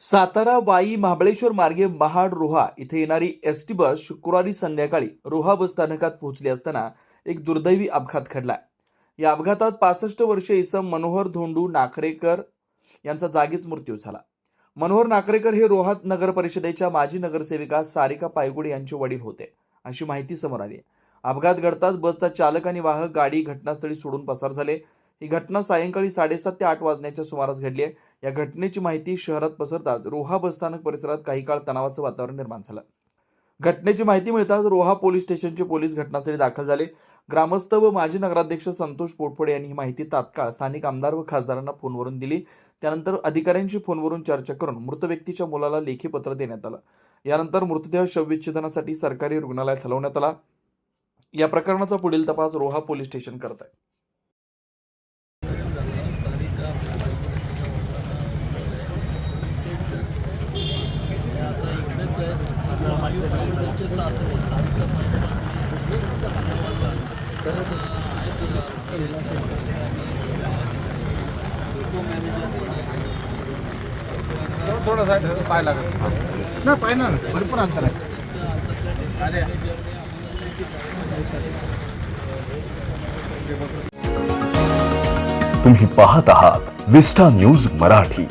सातारा वाई महाबळेश्वर मार्गे महाड रोहा इथे येणारी एस टी बस शुक्रवारी संध्याकाळी रोहा बस स्थानकात पोहोचली असताना एक दुर्दैवी अपघात घडला या अपघातात पासष्ट वर्षीय इसम मनोहर धोंडू नाकरेकर यांचा जागीच मृत्यू झाला. मनोहर नाकरेकर हे रोहा नगर परिषदेच्या माजी नगरसेविका सारिका पायगुडे यांचे वडील होते अशी माहिती समोर आली अपघात घडताच बसचा चालक आणि वाहक गाडी घटनास्थळी सोडून पसार झाले. ही घटना सायंकाळी साडेसात ते आठ वाजण्याच्या सुमारास घडली आहे. या घटनेची माहिती शहरात पसरताच रोहा बसस्थानक परिसरात काही काळ तणावाचं वातावरण निर्माण झालं. घटनेची माहिती मिळताच रोहा पोलीस स्टेशनचे पोलीस घटनास्थळी दाखल झाले. ग्रामस्थ व माजी नगराध्यक्ष संतोष पोटफोडे यांनी ही माहिती तात्काळ स्थानिक आमदार व खासदारांना फोनवरून दिली. त्यानंतर अधिकाऱ्यांशी फोनवरून चर्चा करून मृत व्यक्तीच्या मुलाला लेखी पत्र देण्यात आलं. यानंतर मृतदेह शवविच्छेदनासाठी सरकारी रुग्णालयात हलवण्यात आला. या प्रकरणाचा पुढील तपास रोहा पोलीस स्टेशन करत आहे. थोडं साईड पाय लागत नाही पाय ना भरपूर अंतर आहे. तुम्ही पाहत आहात विस्टा न्यूज़ मराठी.